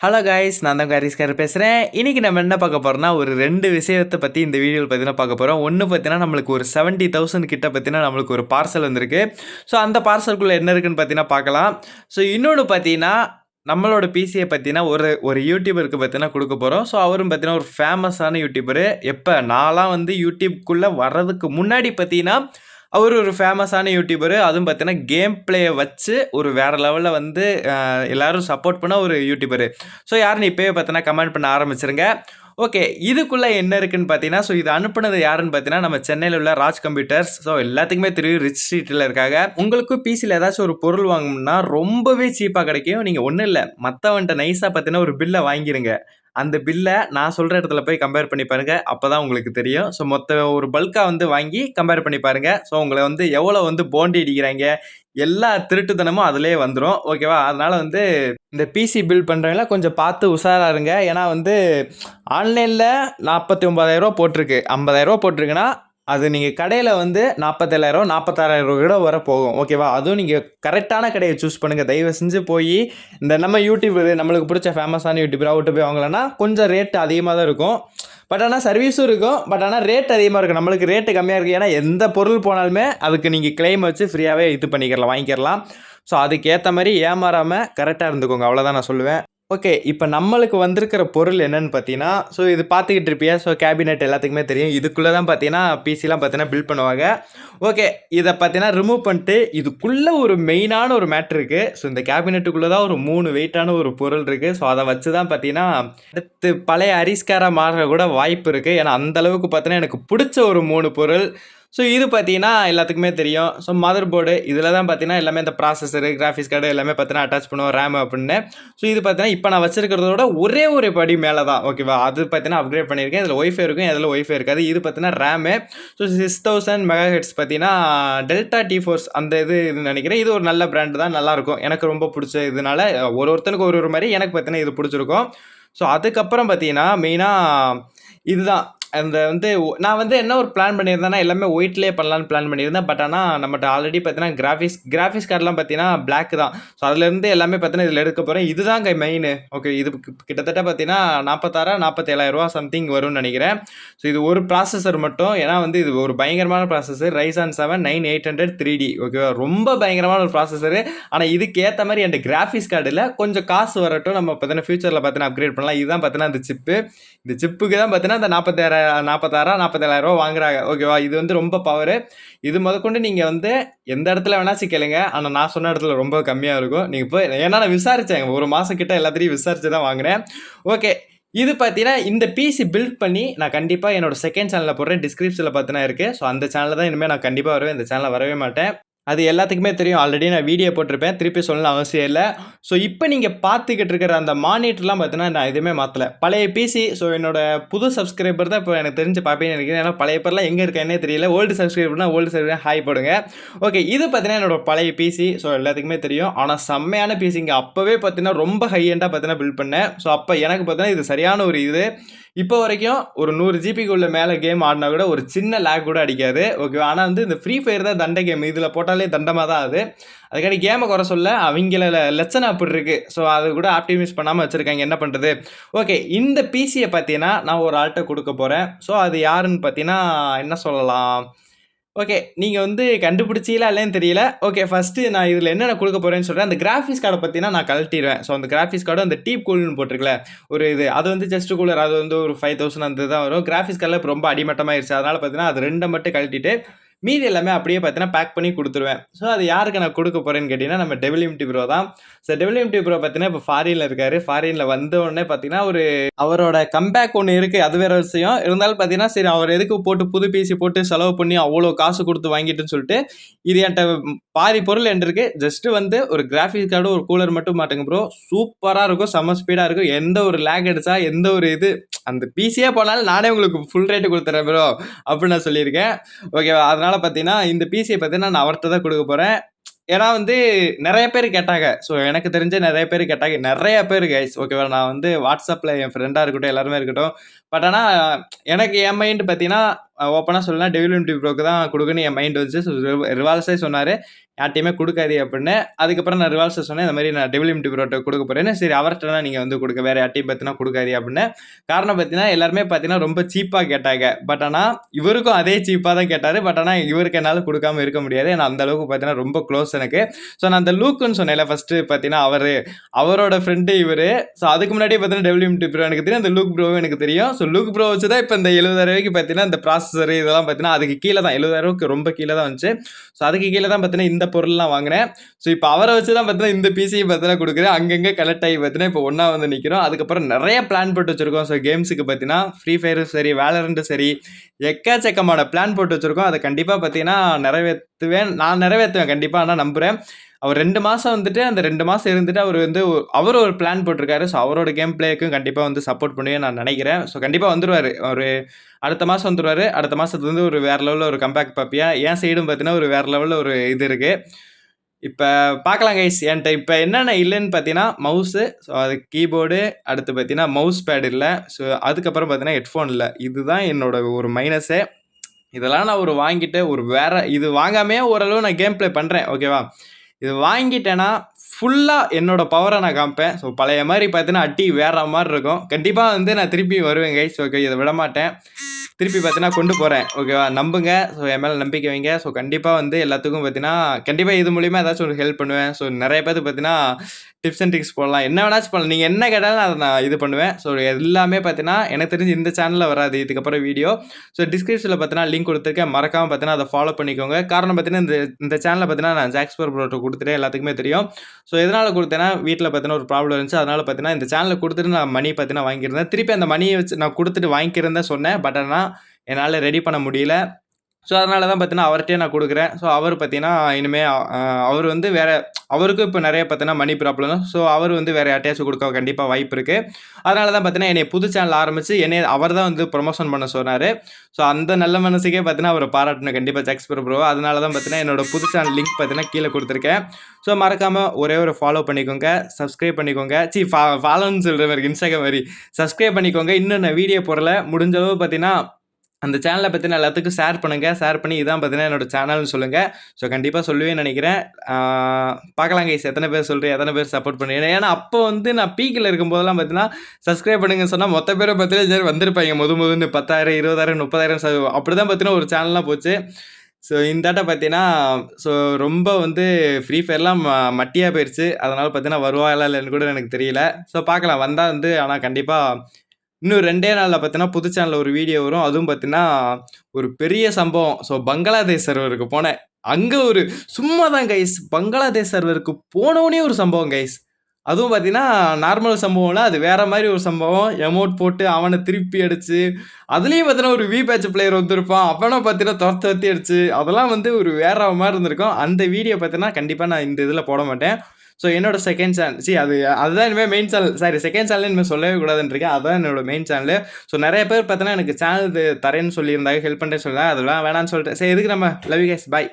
Hello guys நான் தான் காரிஸ்கார் பேசுகிறேன் இன்றைக்கி நம்ம என்ன பார்க்க போகிறோம்னா ஒரு ரெண்டு விஷயத்தை பற்றி இந்த வீடியோவில் பார்த்தீங்கன்னா பார்க்க போகிறோம் ஒன்று பார்த்தீங்கன்னா நம்மளுக்கு ஒரு செவன்ட்டி தௌசண்ட் கிட்ட பார்த்தீங்கன்னா நம்மளுக்கு ஒரு பார்சல் வந்திருக்கு. ஸோ அந்த பார்சலுக்குள்ளே என்ன இருக்குன்னு பார்த்தீங்கன்னா பார்க்கலாம். ஸோ இன்னொன்று பார்த்தீங்கன்னா நம்மளோட பிசியை பார்த்தீங்கன்னா ஒரு ஒரு யூடியூபருக்கு பார்த்தீங்கன்னா கொடுக்க போகிறோம் ஸோ அவரும் பார்த்தீங்கன்னா ஒரு ஃபேமஸான யூடியூபரு எப்போ? நான்லாம் வந்து யூடியூப்குள்ளே வர்றதுக்கு முன்னாடி பார்த்தீங்கன்னா அவர் ஒரு ஃபேமஸான யூடியூபரு அதுவும் பார்த்தீங்கன்னா கேம் பிளேயை வச்சு ஒரு வேறு லெவலில் வந்து எல்லோரும் சப்போர்ட் பண்ண ஒரு யூடியூபரு ஸோ யாருன்னு இப்போயே பார்த்தீங்கன்னா கமெண்ட் பண்ண ஆரம்பிச்சிருங்க. ஓகே இதுக்குள்ளே என்ன இருக்குன்னு பார்த்தீங்கன்னா ஸோ இது அனுப்புனது யாருன்னு பார்த்தீங்கன்னா நம்ம சென்னையில் உள்ள ராஜ் கம்ப்யூட்டர்ஸ். ஸோ எல்லாத்துக்குமே தெரியும் ரிச் ஸ்ட்ரீட்டில் இருக்காங்க. உங்களுக்கு பிசியில் ஏதாச்சும் ஒரு பொருள் வாங்கணும்னா ரொம்பவே சீப்பாக கிடைக்கும். நீங்கள் ஒன்றும் இல்லை மற்றவன்ட்ட நைஸாக பார்த்தீங்கன்னா ஒரு பில்லை வாங்கிருங்க. அந்த பில்லை நான் சொல்கிற இடத்துல போய் கம்பேர் பண்ணி பாருங்கள் அப்போ தான் உங்களுக்கு தெரியும். ஸோ மொத்த ஒரு பல்காக வந்து வாங்கி கம்பேர் பண்ணி பாருங்கள் ஸோ உங்களை வந்து எவ்வளோ வந்து போண்டி அடிக்கிறாங்க? எல்லா திருட்டுத்தனமும் அதிலே வந்துடும் ஓகேவா அதனால் வந்து இந்த பிசி பில் பண்ணுறவங்கள கொஞ்சம் பார்த்து உஷாராக இருங்க. ஏன்னா வந்து ஆன்லைனில் நாற்பத்தி ஒம்பதாயிரரூவா போட்டிருக்கு. ஐம்பதாயிரரூவா போட்டிருக்குன்னா அது நீங்கள் கடையில் வந்து நாற்பத்தேழாயிரம் நாற்பத்தாறாயிரம் கூட வர போகும் ஓகேவா அதுவும் நீங்கள் கரெக்டான கடையை சூஸ் பண்ணுங்கள் தயவு செஞ்சு போய் இந்த நம்ம யூடியூப் நம்மளுக்கு பிடிச்ச ஃபேமஸான யூடியூபராக விட்டு போய் வாங்கலன்னா கொஞ்சம் ரேட் அதிகமாக தான் இருக்கும். பட் ஆனால் சர்வீஸும் இருக்கும். பட் ஆனால் ரேட் அதிகமாக இருக்கும். நம்மளுக்கு ரேட்டு கம்மியாக இருக்குது ஏன்னா எந்த பொருள் போனாலுமே அதுக்கு நீங்கள் கிளைம் வச்சு ஃப்ரீயாகவே இது பண்ணிக்கிறலாம் வாங்கிக்கிறலாம் ஸோ அதுக்கேற்ற மாதிரி ஏமாறாமல் கரெக்டாக இருந்துக்கோங்க. அவ்வளோதான் நான் சொல்லுவேன். ஓகே இப்போ நம்மளுக்கு வந்திருக்கிற பொருள் என்னென்னு பார்த்தீங்கன்னா ஸோ இது பார்த்துக்கிட்டு இருப்பியா? ஸோ கேபினெட் எல்லாத்துக்குமே தெரியும். இதுக்குள்ளே தான் பார்த்தீங்கன்னா பிசிலாம் பார்த்தீங்கன்னா பில்ட் பண்ணுவாங்க. ஓகே இதை பார்த்தீங்கன்னா ரிமூவ் பண்ணிட்டு இதுக்குள்ளே ஒரு மெயினான ஒரு மேட்ரு இருக்குது ஸோ இந்த கேபினெட்டுக்குள்ளே தான் ஒரு மூணு வெயிட்டான ஒரு பொருள் இருக்குது ஸோ அதை வச்சு தான் பார்த்தீங்கன்னா அடுத்து பழைய அரிஸ்காராக மாற கூட வாய்ப்பு இருக்குது ஏன்னா அந்தளவுக்கு பார்த்தீங்கன்னா எனக்கு பிடிச்ச ஒரு மூணு பொருள். ஸோ இது பார்த்தீங்கன்னா எல்லாத்துக்குமே தெரியும். ஸோ மதர் போர்டு இதில் தான் பார்த்தீங்கன்னா எல்லாமே இந்த ப்ராசஸரு கிராஃபிக்ஸ் கார்டு எல்லாமே பார்த்தீங்கன்னா அட்டாச் பண்ணுவோம் ரேம் அப்படின்னு. ஸோ இது பார்த்தீங்கன்னா இப்போ நான் வச்சிருக்கிறதோட ஒரே ஒரு படி மேலே தான் ஓகேவா அது பார்த்தீங்கன்னா அப்கிரேட் பண்ணியிருக்கேன். இதில் ஒய்ஃபை இருக்கும் இதில் ஒய்ஃபை இருக்காது. இது பார்த்தீங்கன்னா RAM so six thousand mega hertz பார்த்தீங்கன்னா டெல்டா டி ஃபோர்ஸ் அந்த இது இது நினைக்கிறேன். இது ஒரு நல்ல பிராண்டு தான் நல்லாயிருக்கும் எனக்கு ரொம்ப பிடிச்ச இதனால ஒரு ஒருத்தனுக்கு ஒரு ஒரு மாதிரி எனக்கு பார்த்தீங்கன்னா இது பிடிச்சிருக்கும். ஸோ அதுக்கப்புறம் பார்த்தீங்கன்னா மெயினாக இதுதான். அந்த வந்து நான் வந்து என்ன ஒரு பிளான் பண்ணியிருந்தேன்னா எல்லாமே ஒயிட்லேயே பண்ணலான்னு பிளான் பண்ணியிருந்தேன். பட் ஆனால் நம்மகிட்ட ஆல்ரெடி பார்த்தீங்கன்னா கிராஃபிக்ஸ் கிராஃபிக்ஸ் கார்டெலாம் பார்த்தீங்கன்னா பிளாக் தான். ஸோ அதுலேருந்து எல்லாமே பார்த்தீங்கன்னா இதில் எடுக்க போகிறேன் இதுதான் மெயின் ஓகே இது கிட்டத்தட்ட பார்த்தீங்கன்னா நாற்பத்தாறா நாற்பத்தேழாயிரரூவா சம்திங் வரும்னு நினைக்கிறேன். ஸோ இது ஒரு ப்ராசஸர் மட்டும். ஏன்னா வந்து இது ஒரு பயங்கரமான processor Ryzen seven nine eight hundred three D ஓகேவா ரொம்ப பயங்கரமான ஒரு ப்ராசஸரு ஆனால் இதுக்கு ஏற்ற மாதிரி என் கிராஃபிக்ஸ் கார்டில் கொஞ்சம் காசு வரட்டும். நம்ம பார்த்தீங்கன்னா ஃபியூச்சரில் பார்த்தீங்கன்னா அப்கிரேட் பண்ணலாம். இதுதான் பார்த்தீங்கன்னா அந்த சிப்பு இந்த சிப்புக்கு தான் பார்த்தீங்கன்னா அந்த நாற்பத்தாயிரம் நாற்பத்தாயிரம் நாற்பத்தேழாயிரம் ரூபா வாங்குறாங்க. ஓகேவா இது வந்து ரொம்ப பவர் இது முதற்கொண்டு நீங்கள் வந்து எந்த இடத்துல வேணாச்சும் கேளுங்க. ஆனால் நான் சொன்ன இடத்துல ரொம்ப கம்மியாக இருக்கும். நீங்கள் போய் ஏன்னா நான் விசாரித்தேன் ஒரு மாதம் கிட்ட எல்லாத்தையும் விசாரிச்சு தான் வாங்கினேன். ஓகே இது பார்த்தீங்கன்னா இந்த பிசி பில்ட் பண்ணி நான் கண்டிப்பாக என்னோட செகண்ட் சேனலில் போடுறேன் டிஸ்கிரிப்ஷனில் பார்த்தீங்கன்னா இருக்குது ஸோ அந்த சேனலில் தான் இனிமேல் நான் கண்டிப்பாக வருவேன். இந்த சேனலில் வரவே மாட்டேன். அது எல்லாத்துக்குமே தெரியும். ஆல்ரெடி நான் வீடியோ போட்டிருப்பேன். திருப்பி சொல்லணும் அவசியம் இல்லை. ஸோ இப்போ நீங்கள் பார்த்துக்கிட்டு இருக்கிற அந்த மானிட்டர்லாம் பார்த்தீங்கன்னா நான் எதுவுமே மாற்றல பழைய பிசி ஸோ என்னோட புது சப்ஸ்கிரைபர் தான் இப்போ எனக்கு தெரிஞ்சு பார்ப்பேன்னு நினைக்கிறேன். ஏன்னா பழைய பேர்லாம் எங்கே இருக்கேன்னே தெரியல. ஓல்டு சப்ஸ்கிரைபர்னா ஓல்டு சப்ஸ்கிரைபர் ஹாய் போடுங்க. ஓகே இது பார்த்தீங்கன்னா என்னோட பழைய பிசி ஸோ எல்லாத்துக்குமே தெரியும். ஆனால் செம்மையான பிசிங்க அப்போவே பார்த்தீங்கன்னா ரொம்ப ஹை எண்டாக பார்த்தீங்கன்னா பில்ட் பண்ணேன். ஸோ அப்போ எனக்கு பார்த்தீங்கன்னா இது சரியான ஒரு இது. இப்போ வரைக்கும் ஒரு நூறு ஜிபிக்கு உள்ள மேலே கேம் ஆடினா கூட ஒரு சின்ன லேக் கூட அடிக்காது. ஓகே ஆனால் வந்து இந்த ஃப்ரீ ஃபயர் தான் தண்டை கேம் இதில் போட்டால் தண்டமாக தான் அது. அதுக்காண்டி கேமை குறை சொல்ல அவங்கள லட்சணம் அப்படி இருக்குது ஸோ அது கூட ஆப்டிமைஸ் பண்ணாமல் வச்சுருக்காங்க. என்ன பண்ணுறது ஓகே இந்த பிசியை பார்த்தீங்கன்னா நான் ஒரு ஆள்கிட்ட கொடுக்க போகிறேன் ஸோ அது யாருன்னு பார்த்தீங்கன்னா என்ன சொல்லலாம்? ஓகே நீங்கள் வந்து கண்டுபிடிச்சீங்களா இல்லைன்னு தெரியல. ஓகே ஃபஸ்ட்டு நான் இதில் என்னென்ன கொடுக்க போகிறேன்னு சொல்கிறேன் அந்த கிராஃபிக்ஸ் கார்டை பற்றினா நான் கழட்டிடுவேன் ஸோ அந்த கிராஃபிக்ஸ் கார்டு அந்த டீப் கூல்னு போட்டிருக்கல ஒரு இது. அது வந்து ஜஸ்ட் கூலர் அது வந்து ஒரு ஃபைவ் தௌசண்ட் அந்த தான் வரும். கிராஃபிக்ஸ் கார்டில் இப்போ ரொம்ப அடிமட்டமாயிருச்சு. அதனால் பார்த்தீங்கன்னா அது ரெண்டை மட்டும் கழட்டிட்டு மீதி எல்லாமே அப்படியே பார்த்தீங்கன்னா பேக் பண்ணி கொடுத்துருவேன். ஸோ அது யாருக்கு நான் கொடுக்க போகிறேன்னு கேட்டிங்கன்னா நம்ம டெவிலிம்டி ப்ரோ தான். ஸோ டெவிலிம்டி ப்ரோ பார்த்தீங்கன்னா இப்போ ஃபாரினில் இருக்காரு. ஃபாரினில் வந்த உடனே பார்த்தீங்கன்னா ஒரு அவரோட கம்பேக் ஒன்று இருக்குது அது வேற விஷயம். இருந்தாலும் பார்த்தீங்கன்னா சரி அவர் எதுக்கு போட்டு புது பிசி போட்டு செலவு பண்ணி அவ்வளோ காசு கொடுத்து வாங்கிட்டுன்னு சொல்லிட்டு இது என்கிட்ட பாதி பொருள் என்று இருக்குது ஜஸ்ட்டு வந்து ஒரு கிராஃபிக் கார்டு ஒரு கூலர் மட்டும் மாட்டுங்க ப்ரோ சூப்பராக இருக்கும். செம்ம ஸ்பீடாக இருக்கும். எந்த ஒரு லேக் அடிச்சா எந்த ஒரு இது அந்த பிசியே போனாலும் நானே உங்களுக்கு ஃபுல் ரேட்டு கொடுத்துறேன் ப்ரோ அப்படின்னு நான் சொல்லியிருக்கேன். ஓகேவா அதனால் பார்த்தீங்கன்னா இந்த பிசியை பார்த்தீங்கன்னா நான் அவர்கிட்ட தான் கொடுக்க போகிறேன் ஏன்னா வந்து நிறைய பேர் கேட்டாங்க. ஸோ எனக்கு தெரிஞ்ச நிறைய பேர் கேட்டாங்க. நிறைய பேர் கைஸ் ஓகேவா நான் வந்து வாட்ஸ்அப்பில் என் ஃப்ரெண்டாக இருக்கட்டும் எல்லாருமே இருக்கட்டும். பட் ஆனால் எனக்கு என் மைண்ட் பார்த்தீங்கன்னா ஓப்பனாக சொல்லலாம் டெவில் எம்டி ப்ரோக்கு தான் கொடுக்குன்னு என் மைண்ட் வந்துச்சு. ஸோ ரிவால்ஸே சொன்னார். யார்ட்டையுமே கொடுக்காது அப்படின்னு. அதுக்கப்புறம் நான் ரிவால்ஸை சொன்னேன் இந்த மாதிரி நான் டெவில் எம்டி ப்ரோட்ட கொடுக்க போகிறேன்னு சரி அவர்கிட்ட நீங்கள் வந்து கொடுக்க வேறு யார்ட்டையும் பார்த்தீங்கன்னா கொடுக்காது அப்படின்னு. காரணம் பார்த்தீங்கன்னா எல்லாருமே பார்த்தீங்கன்னா ரொம்ப சீப்பாக கேட்டாங்க. பட் ஆனால் இவருக்கும் அதே சீப்பாக தான் கேட்டார். பட் ஆனால் இவருக்கு என்னால் கொடுக்காம இருக்க முடியாது. ஏன்னா அந்த அளவுக்கு பார்த்தீங்கன்னா ரொம்ப க்ளோஸ் எனக்கு. ஸோ நான் அந்த லூக்குன்னு சொன்னேன்ல ஃபஸ்ட்டு பார்த்தீங்கன்னா அவர் அவரோட ஃப்ரெண்டு இவர். ஸோ அதுக்கு முன்னாடி பார்த்தீங்கன்னா டெவலப்மெண்ட் ப்ரோ எனக்கு தெரியும். அந்த லூக் ப்ரோவும் எனக்கு தெரியும். ஸோ லூக் ப்ரோ வச்சு தான் இப்போ இந்த எழுபதாயிரம் ரூபாய்க்கு பார்த்தீங்கன்னா இந்த ப்ராசஸர் இதெல்லாம் பார்த்தீங்கன்னா அதுக்கு கீழே தான் எழுபதாயிரம் ரொம்ப கீழே தான் வந்துச்சு. ஸோ அதுக்கு கீழே தான் பார்த்தீங்கன்னா இந்த பொருள்லாம் வாங்கினேன். ஸோ இப்போ அவரை வச்சு தான் பார்த்தீங்கன்னா இந்த பிசியை பார்த்தீங்கன்னா கொடுக்குறேன். அங்கங்கே கலெக்ட் ஆகி பார்த்தீங்கன்னா இப்போ ஒன்றா வந்து நிற்கிறோம் அதுக்கப்புறம் நிறைய பிளான் போட்டு வச்சுருக்கோம். ஸோ கேம்ஸுக்கு பார்த்தீங்கன்னா ஃப்ரீ ஃபயரும் சரி வேலரண்டும் சரி எக்கச்சக்கமான பிளான் போட்டு வச்சுருக்கோம். அதை கண்டிப்பாக பார்த்தீங்கன்னா நிறைவேற்றுவேன் நான் நிறைவேற்றுவேன் கண்டிப்பாக ஆனால் நம்புகிறேன் அவர் ரெண்டு மாதம் வந்துட்டு அந்த ரெண்டு மாதம் இருந்துட்டு அவர் வந்து அவர் ஒரு பிளான் போட்டிருக்காரு. ஸோ அவரோட கேம் பிளேக்கும் கண்டிப்பாக வந்து சப்போர்ட் பண்ணுவேன் நான் நினைக்கிறேன். ஸோ கண்டிப்பாக வந்துடுவார் ஒரு அடுத்த மாதம் வந்துடுவார் அடுத்த மாதத்துலேருந்து ஒரு வேறு லெவலில் ஒரு கம்பேக் பார்ப்பியா என் சைடும் பார்த்தீங்கன்னா ஒரு வேறு லெவலில் ஒரு இது இருக்குது இப்போ பார்க்கலாம் கைஸ் என்கிட்ட இப்போ என்னென்ன இல்லைன்னு பார்த்தீங்கன்னா மவுஸு ஸோ அது கீபோர்டு அடுத்து பார்த்தீங்கன்னா மவுஸ் பேட் இல்லை. ஸோ அதுக்கப்புறம் பார்த்தீங்கன்னா ஹெட்ஃபோன் இல்லை. இதுதான் என்னோட ஒரு மைனஸே இதெல்லாம் நான் ஒரு வாங்கிட்டு ஒரு வேற இது வாங்காமே ஓரளவு நான் கேம் ப்ளே பண்ணுறேன் ஓகேவா இது வாங்கிட்டேன்னா ஃபுல்லாக என்னோட பவரை நான் காமிப்பேன். ஸோ பழைய மாதிரி பார்த்தீங்கன்னா அட்டி வேற மாதிரி இருக்கும். கண்டிப்பாக வந்து நான் திருப்பி வருவேன் கைஸ் ஓகே இதை விட மாட்டேன் திருப்பி பார்த்தீங்கன்னா கொண்டு போகிறேன் ஓகேவா நம்புங்க. ஸோ என் மேலே நம்பிக்கை வைங்க. ஸோ கண்டிப்பாக வந்து எல்லாத்துக்கும் பார்த்தீங்கன்னா கண்டிப்பாக இது மூலிமா ஏதாச்சும் ஒரு ஹெல்ப் பண்ணுவேன். ஸோ நிறைய பேர் பார்த்தீங்கன்னா டிப்ஸ் அண்ட் ட்ரிக்ஸ் போடலாம். என்ன வேணாச்சும் பண்ணலாம் நீங்கள் என்ன கேட்டாலும் அதை நான் இது பண்ணுவேன். ஸோ எல்லாமே பார்த்தீங்கன்னா எனக்கு தெரிஞ்சு இந்த சேனலில் வராது. இதுக்கப்புறம் வீடியோ ஸோ டிஸ்கிரிப்ஷனில் பார்த்தீங்கன்னா லிங்க் கொடுத்துருக்கேன். மறக்காமல் பார்த்தீங்கன்னா அதை ஃபாலோ பண்ணிக்கோங்க. காரணம் பார்த்தீங்கன்னா இந்த இந்த சேனலில் பார்த்தீங்கன்னா நான் ஜாக்ஸ்பர் ப்ரோட்டோ கொடுத்துட்டேன் எல்லாத்துக்குமே தெரியும். ஸோ எதனால் கொடுத்தேன்னா வீட்டில் பார்த்தீங்கன்னா ஒரு ப்ராப்ளம் இருந்துச்சு. அதனால் பார்த்தீங்கன்னா இந்த சேனலில் கொடுத்துட்டு நான் மணி பார்த்தீங்கன்னா வாங்கியிருந்தேன். திருப்பி அந்த மணியை வச்சு நான் கொடுத்துட்டு வாங்கிக்கிறேன் சொன்னேன். பட் ஆனால் என்னால் ரெடி பண்ண முடியல. ஸோ அதனால தான் பார்த்தீங்கன்னா அவர்கிட்டே நான் கொடுக்குறேன். ஸோ அவர் பார்த்தீங்கன்னா இனிமேல் அவர் வந்து வேறு அவருக்கும் இப்போ நிறைய பார்த்தீங்கன்னா மணி ப்ராப்ளம் ஸோ அவர் வந்து வேறு யார்ட்டையாச்சும் கொடுக்க கண்டிப்பாக வாய்ப்பு இருக்குது அதனால தான் பார்த்தீங்கன்னா என்னை புது சேனல் ஆரம்பித்து என்னை அவர் தான் வந்து ப்ரொமோஷன் பண்ண சொன்னார். ஸோ அந்த நல்ல மனசுக்கே பார்த்தீங்கன்னா அவர் பாராட்டணும். கண்டிப்பாக செக்ஸ் ப்ரோ அதனால தான் பார்த்தீங்கன்னா என்னோட புது சேனல் லிங்க் பார்த்தீங்கன்னா கீழே கொடுத்துருக்கேன். ஸோ மறக்காமல் ஒரே ஒரு ஃபாலோ பண்ணிக்கோங்க. சப்ஸ்கிரைப் பண்ணிக்கோங்க. சி ஃபா ஃபாலோன்னு சொல்கிற மாதிரி இன்ஸ்டாகிராம் மாதிரி. சப்ஸ்கிரைப் பண்ணிக்கோங்க. இன்னும் நான் வீடியோ போடல. முடிஞ்சளவு பார்த்தீங்கன்னா அந்த சேனலை பற்றின எல்லாத்துக்கும் ஷேர் பண்ணுங்கள் ஷேர் பண்ணி இதான் பார்த்தீங்கன்னா என்னோட சேனல்னு சொல்லுங்கள் ஸோ கண்டிப்பாக சொல்லுவேன் நினைக்கிறேன். பார்க்கலாம் கைஸ் எத்தனை பேர் சொல்கிறேன் எத்தனை பேர் சப்போர்ட் பண்ணுறீங்க ஏன்னா அப்போ வந்து நான் பீக்கில் இருக்கும்போதெல்லாம் பார்த்தீங்கன்னா சப்ஸ்கிரைப் பண்ணுங்கன்னு சொன்னால் மொத்த பேரை பார்த்தீங்கன்னா சரி வந்திருப்பாங்க. முது முதுன்னு பத்தாயிரம் இருபதாயிரம் முப்பதாயிரம் அப்படி தான் பார்த்தீங்கன்னா ஒரு சேனல்லாம் போச்சு. ஸோ இந்தாட்ட பார்த்தீங்கன்னா ஸோ ரொம்ப வந்து ஃப்ரீ ஃபயர்லாம் ம மட்டியாக போயிடுச்சு அதனால் பார்த்தீங்கன்னா வருவாங்களா இல்லைன்னு கூட எனக்கு தெரியல. ஸோ பார்க்கலாம். வந்தால் வந்து ஆனால் கண்டிப்பாக இன்னும் ரெண்டே நாளில் பார்த்தீங்கன்னா புது சேனலில் ஒரு வீடியோ வரும். அதுவும் பார்த்தீங்கன்னா ஒரு பெரிய சம்பவம். ஸோ பங்களாதேஷ் சர்வருக்கு போனேன். அங்கே ஒரு சும்மா தான் கைஸ் பங்களாதேஷ் சர்வருக்கு போனவனே ஒரு சம்பவம் கைஸ் அதுவும் பார்த்தீங்கன்னா நார்மல் சம்பவம்ல அது வேற மாதிரி ஒரு சம்பவம். எமௌண்ட் போட்டு அவனை திருப்பி அடிச்சு அதுலேயும் பார்த்தீங்கன்னா ஒரு வி பேட்ச் பிளேயர் வந்திருப்பான். அவனை பார்த்தீங்கன்னா துரத்து துரத்தி அடிச்சு அதெல்லாம் வந்து ஒரு வேற மாதிரி இருந்திருக்கும். அந்த வீடியோ பார்த்தீங்கன்னா கண்டிப்பாக நான் இந்த இதில் போட மாட்டேன். ஸோ என்னோட செகண்ட் சேனல் சி அது அதுதான் இனிமேல் main channel sorry second channel இனிமேல் சொல்லவே கூடாதுன்னு இருக்கேன். அதுதான் என்னோட மெயின் சேனல் ஸோ நிறைய பேர் பார்த்தீங்கன்னா எனக்கு சேனல் தரேன்னு சொல்லியிருந்தாங்க ஹெல்ப் பண்ணுறேன்னு சொல்லலாம் அதெல்லாம் வேணான்னு சொல்லிட்டேன். சரி எதுக்கு நம்ம லவ் கேஸ் பாய்